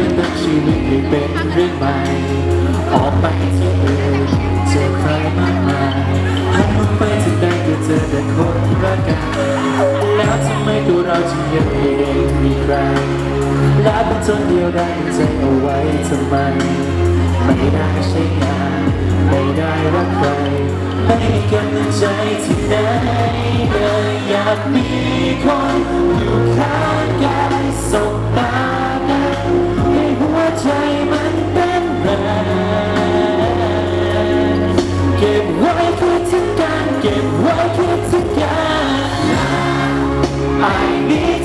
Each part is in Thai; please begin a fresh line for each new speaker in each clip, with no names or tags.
ไม่มีใครมาตั้งชีวิตให้เป็นเรื่องใหม่ ออกไปที่อื่นเจอใครมากมายหันมองไปที่ใดก็เจอแต่คนรักกันแล้วทำไมตัวเราจึงยังไม่ได้มีใครและเป็นจนเดียวได้ใจเอาไว้ทำไม ไม่ได้ใช้งานไม่ได้รักใครไม่มีกำลังใจที่ไหนเลยอยากมีคนอยู่ข้างกายสบตา 爱你。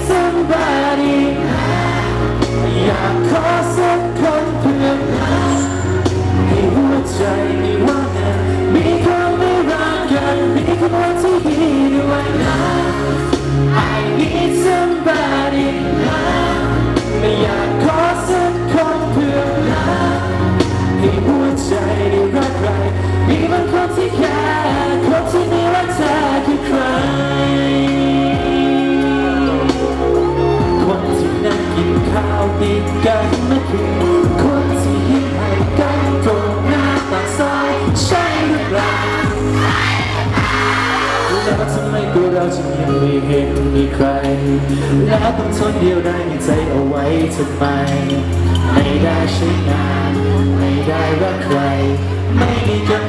แล้วทำไมตัวเราจึงยังไม่เห็นมีใคร แล้วต้องทนเดียวได้ในใจเอาไว้ทำไม ไม่ได้ใช้งาน ไม่ได้รักใคร ไม่มีกำ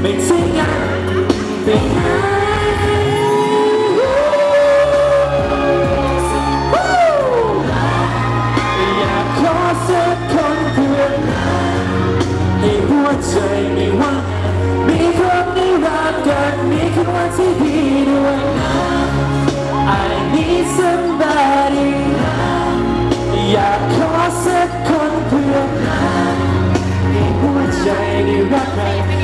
ไม่ทิ้งกันไปไหนอยากขอสักคนเพื่อนให้หัวใจไม่ว่างมีคนได้รักกันมีคนที่ดีด้วยนะ I need somebody อยากขอสักคนเพื่อนให้หัวใจได้รักใคร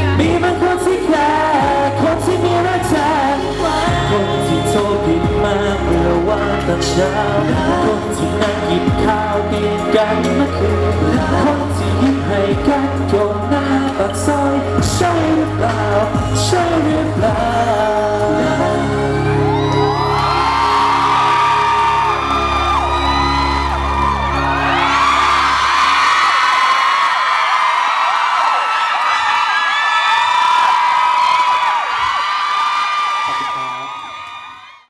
ตอนเช้าคนที่นั่งกินข้าวกินกันเมื่อคืนคนที่ยิ้มให้กันจน